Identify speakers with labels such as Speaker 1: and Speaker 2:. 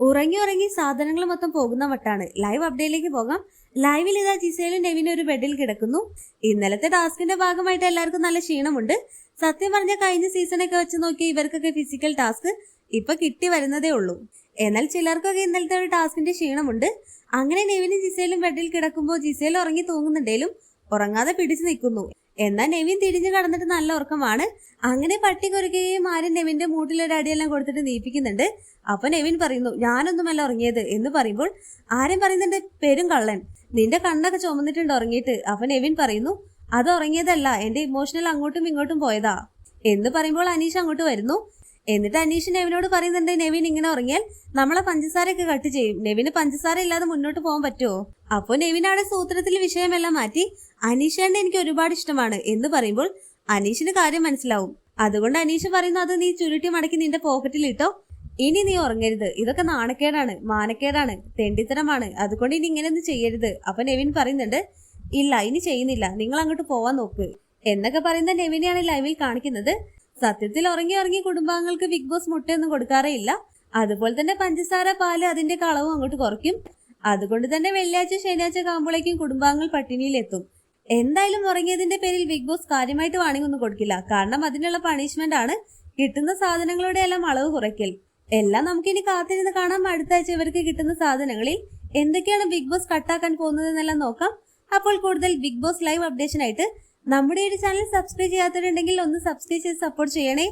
Speaker 1: ഉറങ്ങി ഉറങ്ങി സാധനങ്ങൾ മൊത്തം പോകുന്ന വട്ടാണ്. ലൈവ് അപ്ഡേറ്റിലേക്ക് പോകാം. ലൈവിൽ ഇതാ ജിസയിലും നെവിനും ഒരു ബെഡിൽ കിടക്കുന്നു. ഇന്നലത്തെ ടാസ്കിന്റെ ഭാഗമായിട്ട് എല്ലാവർക്കും നല്ല ക്ഷീണമുണ്ട്. സത്യം പറഞ്ഞ കഴിഞ്ഞ സീസണൊക്കെ വെച്ച് നോക്കിയ ഇവർക്കൊക്കെ ഫിസിക്കൽ ടാസ്ക് ഇപ്പൊ കിട്ടി വരുന്നതേ ഉള്ളൂ. എന്നാൽ ചിലർക്കൊക്കെ ഇന്നലത്തെ ഒരു ടാസ്കിന്റെ ക്ഷീണമുണ്ട്. അങ്ങനെ നെവിനും ജിസയിലും ബെഡിൽ കിടക്കുമ്പോൾ ജിസയിൽ ഉറങ്ങി തൂങ്ങുന്നുണ്ടേലും ഉറങ്ങാതെ പിടിച്ചു നിൽക്കുന്നു. എന്നാൽ നെവിൻ തിരിഞ്ഞു കടന്നിട്ട് നല്ല ഉറക്കമാണ്. അങ്ങനെ പട്ടി കുറയ്ക്കുകയും ആരും നെവിന്റെ മൂട്ടിലൊരു അടിയെല്ലാം കൊടുത്തിട്ട് നീപ്പിക്കുന്നുണ്ട്. അപ്പൊ നെവിൻ പറയുന്നു ഞാനൊന്നുമല്ല ഉറങ്ങിയത് എന്ന് പറയുമ്പോൾ ആരും പറയുന്നുണ്ട് പെരും കള്ളൻ. നിന്റെ കണ്ണൊക്കെ ചുമന്നിട്ടുണ്ട് ഉറങ്ങിയിട്ട്. അപ്പൊ നെവിൻ പറയുന്നു അത് ഉറങ്ങിയതല്ല എന്റെ ഇമോഷണൽ അങ്ങോട്ടും ഇങ്ങോട്ടും പോയതാ. എന്ന് പറയുമ്പോൾ അനീഷ് അങ്ങോട്ട് വരുന്നു. എന്നിട്ട് അനീഷ് നെവിനോട് പറയുന്നുണ്ട് നെവിൻ ഇങ്ങനെ ഉറങ്ങിയാൽ നമ്മളെ പഞ്ചസാരയൊക്കെ കട്ട് ചെയ്യും. നെവിന് പഞ്ചസാര ഇല്ലാതെ മുന്നോട്ട് പോകാൻ പറ്റുമോ? അപ്പൊ നെവിനാണ് സൂത്രത്തിൽ വിഷയമെല്ലാം മാറ്റി അനീഷേണ്ട എനിക്ക് ഒരുപാട് ഇഷ്ടമാണ് എന്ന് പറയുമ്പോൾ അനീഷിന് കാര്യം മനസ്സിലാവും. അതുകൊണ്ട് അനീഷ് പറയുന്നു അത് നീ ചുരുട്ടി മടക്കി നിന്റെ പോക്കറ്റിൽ ഇട്ടോ? ഇനി നീ ഉറങ്ങരുത്. ഇതൊക്കെ നാണക്കേടാണ് മാനക്കേടാണ് തെണ്ടിത്തരമാണ്. അതുകൊണ്ട് ഇനി ഇങ്ങനെയൊന്നും ചെയ്യരുത്. അപ്പൊ നെവിൻ പറയുന്നുണ്ട് ഇല്ല ഇനി ചെയ്യുന്നില്ല. നിങ്ങൾ അങ്ങോട്ട് പോവാൻ നോക്ക്. എന്നൊക്കെ പറയുന്ന നെവിനെയാണ് ലൈവിൽ കാണിക്കുന്നത്. സത്യത്തിൽ ഉറങ്ങി ഉറങ്ങി കുടുംബാംഗങ്ങൾക്ക് ബിഗ് ബോസ് മുട്ടയൊന്നും കൊടുക്കാറേ ഇല്ല. അതുപോലെ തന്നെ പഞ്ചസാര പാൽ അതിന്റെ കളവും അങ്ങോട്ട് കുറയ്ക്കും. അതുകൊണ്ട് തന്നെ വെള്ളിയാഴ്ച ശനിയാഴ്ച കാമ്പോളേക്കും കുടുംബാംഗങ്ങൾ പട്ടിണിയിലെത്തും. എന്തായാലും ഉറങ്ങിയതിന്റെ പേരിൽ ബിഗ് ബോസ് കാര്യമായിട്ട് വാണിംഗ് ഒന്നും കൊടുക്കില്ല. കാരണം അതിനുള്ള പണിഷ്മെന്റ് ആണ് കിട്ടുന്ന സാധനങ്ങളുടെ എല്ലാം അളവ് കുറയ്ക്കൽ. എല്ലാം നമുക്കിനി കാത്തിരുന്ന് കാണാം. അടുത്ത ആഴ്ച ഇവർക്ക് കിട്ടുന്ന സാധനങ്ങളിൽ എന്തൊക്കെയാണ് ബിഗ് ബോസ് കട്ടാക്കാൻ പോകുന്നതെന്നെല്ലാം നോക്കാം. അപ്പോൾ കൂടുതൽ ബിഗ് ബോസ് ലൈവ് അപ്ഡേഷനായിട്ട് നമ്മുടെ ഒരു ചാനൽ സബ്സ്ക്രൈബ് ചെയ്യാത്തവരുണ്ടെങ്കിൽ ഒന്ന് സബ്സ്ക്രൈബ് ചെയ്ത് സപ്പോർട്ട് ചെയ്യണേ.